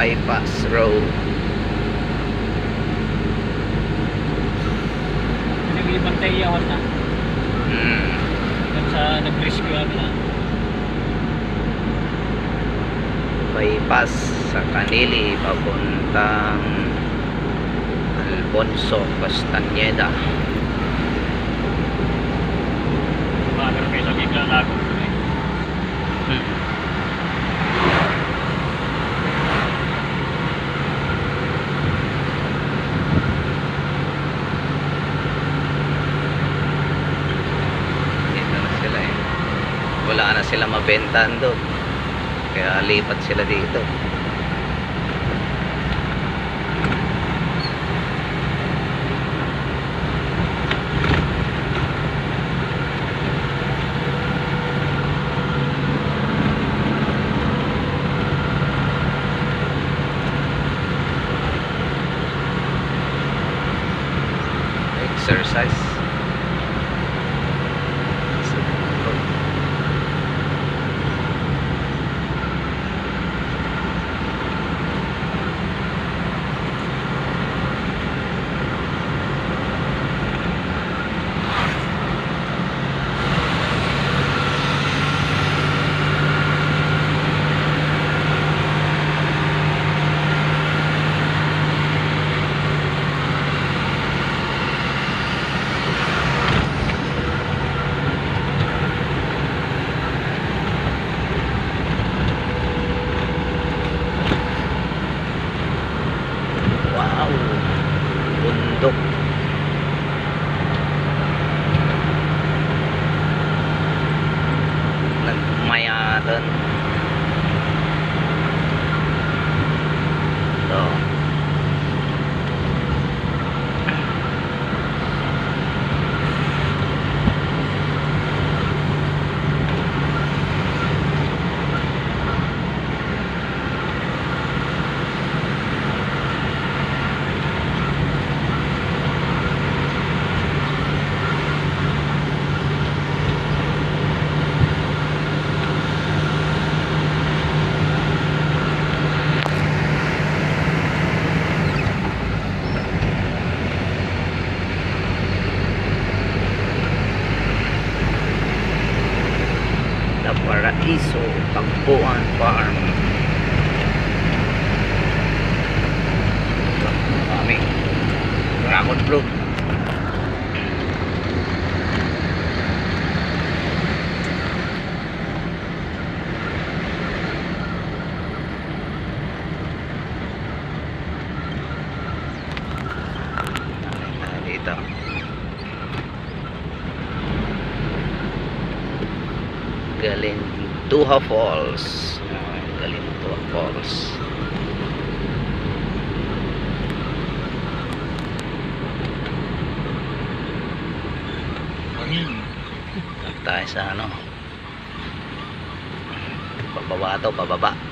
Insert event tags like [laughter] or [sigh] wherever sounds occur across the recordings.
bypass road Naglibantay yawan na. mm. Hanggang sa nag-rescue kami na. bypass sa Canili papuntang Alfonso Castañeda Bagar kayo sa bigla lago. hmm. dito na sila eh wala mabentahan doon kaya lipat sila dito Galinduha Falls. Galinduha Falls. Hangin. At tayo sa ano. Pababa to, pababa.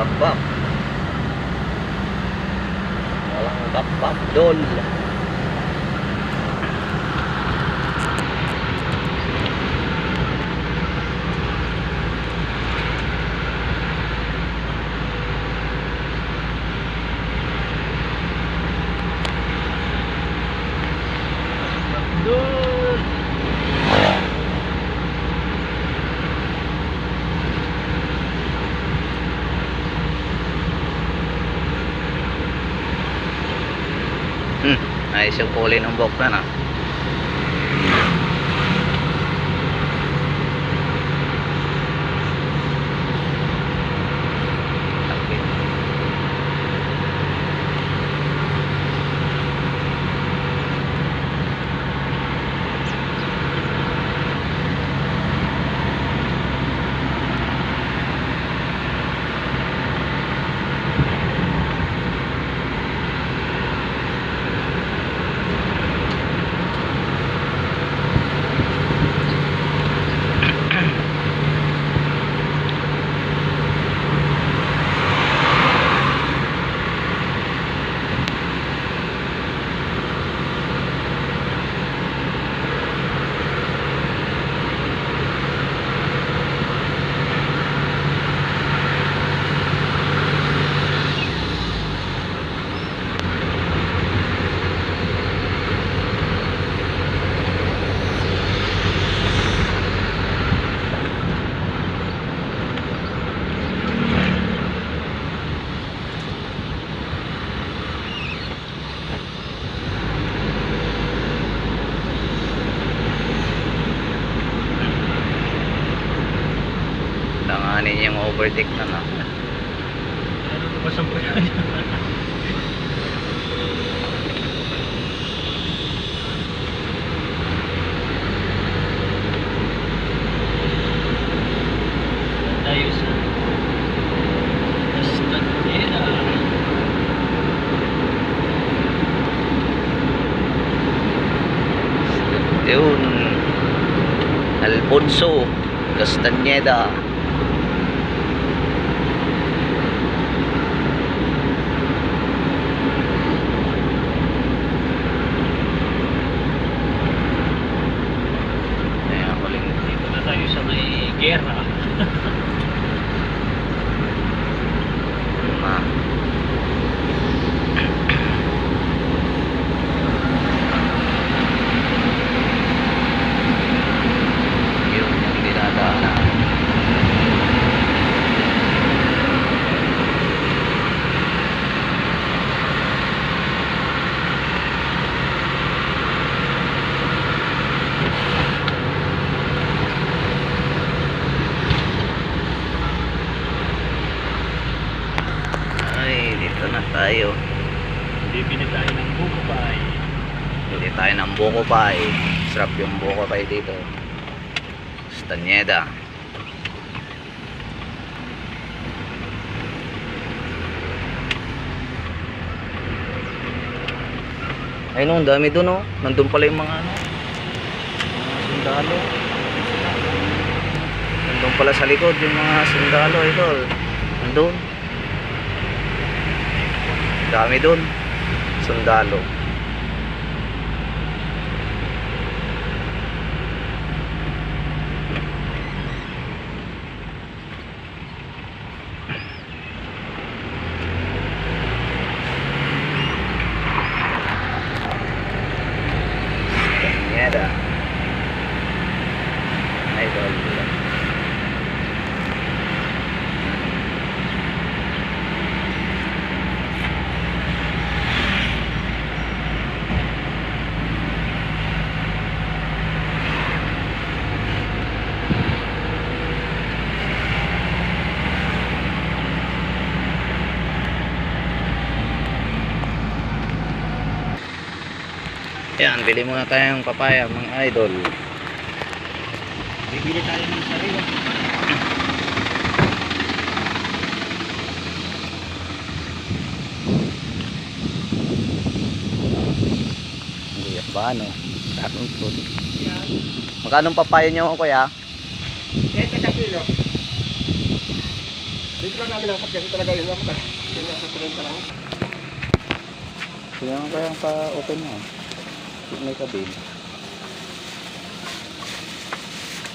Kabab. Walang kabab doon. Ayos yung kulay ng buhok na na. Langanin yung overtake na na. Ano ba sa buhay? Tayo sa Castanera. Yun. Alfonso Castañeda. Ayan, huling Dito na tayo sa may gera. na. Yun yung dinadaanan. Ay, dito na tayo. Bibili tayo ng buko pie. Bili tayo ng buko pie. Sarap yung buko pie dito. Stanyeda. Ayun ang dami doon oh. Nandun pala yung mga ano. Sundalo. Nandun pala sa likod yung mga sundalo idol. Nandun. Dami doon. Sundalo. Cañada. Idol. Yan, bili muna tayong papaya mga idol. Bibili tayo ng sariwa. Hindi ba ano? Katong fruit. Magkano papaya nyo kuya? Kahit sa kilo. Dito lang namin ang sakyan talaga yun. Talaga. Yun ang sa 30 lang. Sige naman kaya pa-open mo. May kabin.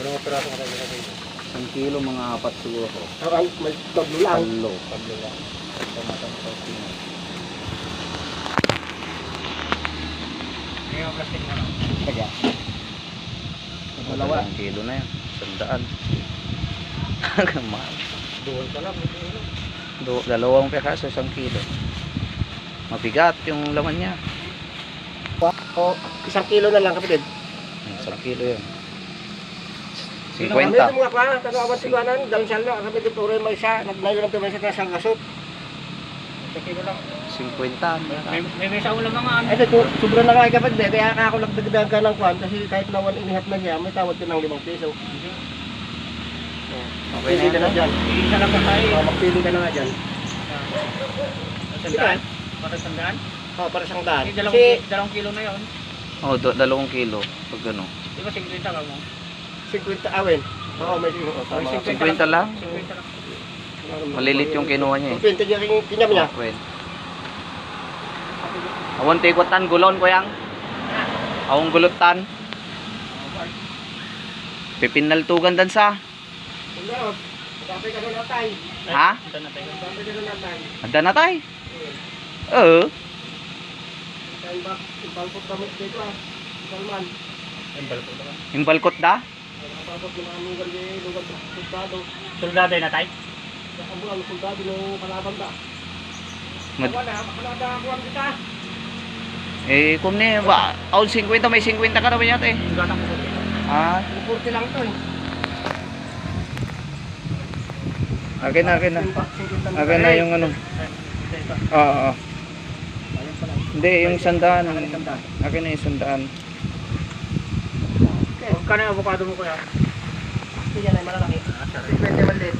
Ano nga piraso ka tayo dito? Isang kilo, mga apat siguro. Parang may tablo lang. Talo. Talo lang. Tomatang sauce mo. Ngayon plastic mo lang. Kaya. Dalawa. Dalawang kilo na yan. Sandaan. Mahal. [laughs] Doon ka lang. kilo. Do, dalawang piraso, isang kilo. Mabigat yung laman niya. O, isang kilo na lang kapatid. Isang kilo yun. Kami 50. ito mga pa, kagawan siganan, dalang salo, kapatid puro yung may isa, naglayo lang tumay sa taas ang gasot. Sa kilo lang. 50. May, may, may sa ulam mga ano. Ito, sobrang na nga kapatid, eh, kaya ako nagdagdag ka ng kwan, kasi kahit na one inihap na niya, may tawad ka ng limang piso. Okay Pili ka na na yan. dyan. Isa lang ba tayo? O, magpili ka na nga dyan. Sandaan? Para sandaan? O, para siyang daan. Eh, dalawang, Kasi, dalawang kilo na yun. Oh, do, dalawang kilo. Pag ano. Di ba 50 ka mo? 50 awin. Oo, may sino. O, tama. 50 lang? 50 lang. Malilit yung kinuha niya eh. 50 niya kin- kinyam niya. Okay. Awan tikutan gulon ko yang. Awang gulutan. Pipinaltugan dan sa. Hindi, o. Magkapay ka na natay. Ha? Ito na tayo. Tay. Oo. Ba, ibalpot kami dito ah. Salman. Embal ko ba? Imbalkot da. Nakapapot ng aming gali, lugar sa soldado. Soldado na tayo? Ang buwan, soldado ng kalaban ba? Mad Wala, wala na buwan kita. eh kum ni ba aun 50 may 50 ka naman yata eh. Ah, Pupurti lang to eh. akin na akin na. Akin na yung ano. Oo, oo. Hindi, yung sandaan. Akin na yung sandaan. Magkano yung avocado mo kuya? Yan ay malalaki. 50 maliit.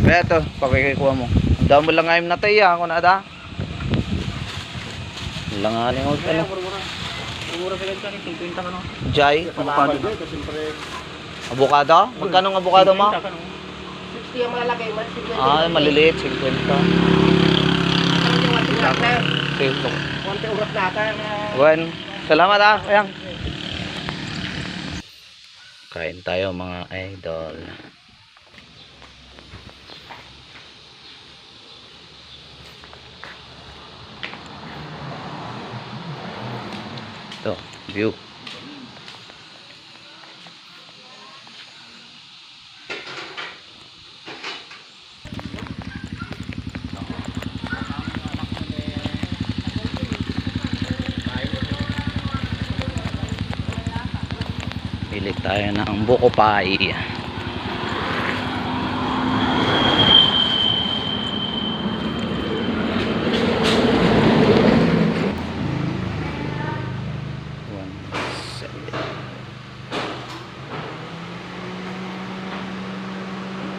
Kaya ito, pakikikuha mo. Ang dami lang ngayon na tayo, ako na da. Lang nga ni ano. Mura-mura. Mura sa ganito, 50 ka no? Jai, Avocado. Siyempre, avocado? Magkano ang avocado mo? 50 ka, no? 60 ang malalaki. mal- 50 Ah, maliliit, 50. Ano yung ating lahat na? Sito. Konti urat na ata na. Bueno, salamat ah, kayang. Kain tayo mga idol. Ito, view. Pili tayo ng buko pai. One, seven.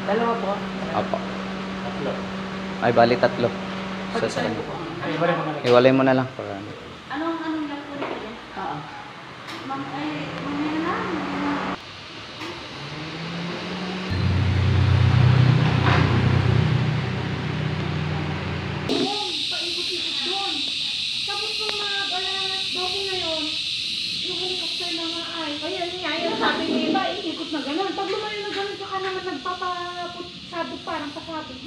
Dalawa po. Apo. Tatlo. Ay, bali tatlo. Sa sa Ay, wala mo na. Iwalay mo na lang. Para ano. Anong anong lako nito? Oo. Mang ay mamaya na. mamaya na. Oo, paikot-ikot doon. Tapos nung mga alas 12 na yun, na nga ay, kaya niya, yung sabi ni iba, iikot na gano'n. Pag lumayo na gano'n, saka naman nagpapaput sabot parang pasabot.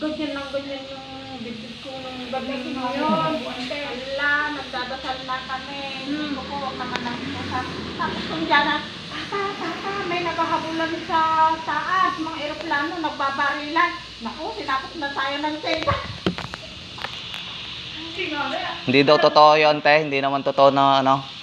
ganyan lang, ganyan yung bibig ko nung gabi ko yun. Wala, nagdadasal na kami. Hmm. Ko, naman sa... Tapos kung dyan na, tata, tata, may naghahabulan sa taas, mga eroplano, nagbabarilan. Naku, sinapot na tayo ng. Singali, Hindi daw totoo yun, te. Hindi naman totoo na ano.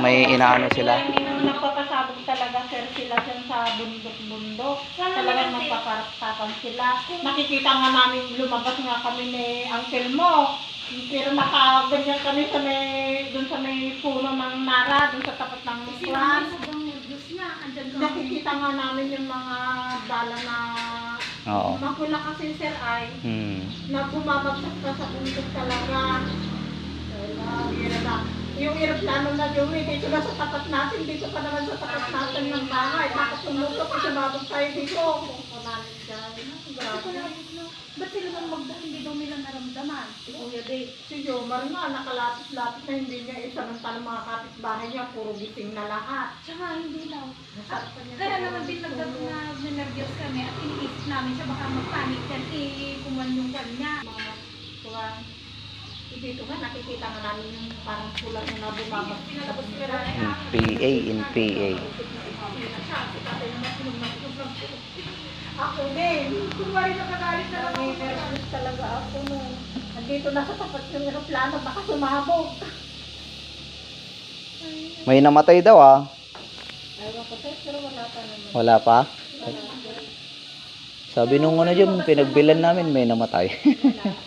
May inaano sila. Naman nagpapasabog talaga sir sila dyan sa bundok-bundok. Talagang magpaparaktakan sila. Nakikita nga namin lumabas nga kami ni Uncle Mo. Pero nakaganyan kami sa may, dun sa may puno ng nara, dun sa tapat ng kwan. Nakikita nga namin yung mga dala na Oo. makula kasi sir ay Hmm. na bumabagsak ka sa bundok talaga. Yung aeroplano na gawin, dito na sa tapat natin, dito pa naman sa tapat natin ng bahay. Bakit tumutok kung sumabog tayo dito? Ba't sila nang magda, hindi daw nila naramdaman. Si Kuya Dave. Si Jomar nga, nakalapit-lapit na hindi niya isa ng tanong mga kapitbahay niya, puro gising na lahat. Tsaka hindi daw. Kaya naman din tulog. nagdag na nervyos kami at iniisip namin siya baka magpanik yan eh kumuhan yung kanya. mga kuwan. Dito nga, nakikita nga namin yung parang pula na nabumabas. Pinalabas nila na In PA, in PA. Ako din. Kung wari nakagalit na lang ako. Nervous talaga ako nung nandito na sa tapat yung aeroplano, baka sumabog. May namatay daw ah. Wala pa naman. Wala pa? Sabi nung ano dyan, pinagbilan namin may namatay. Wala. [laughs]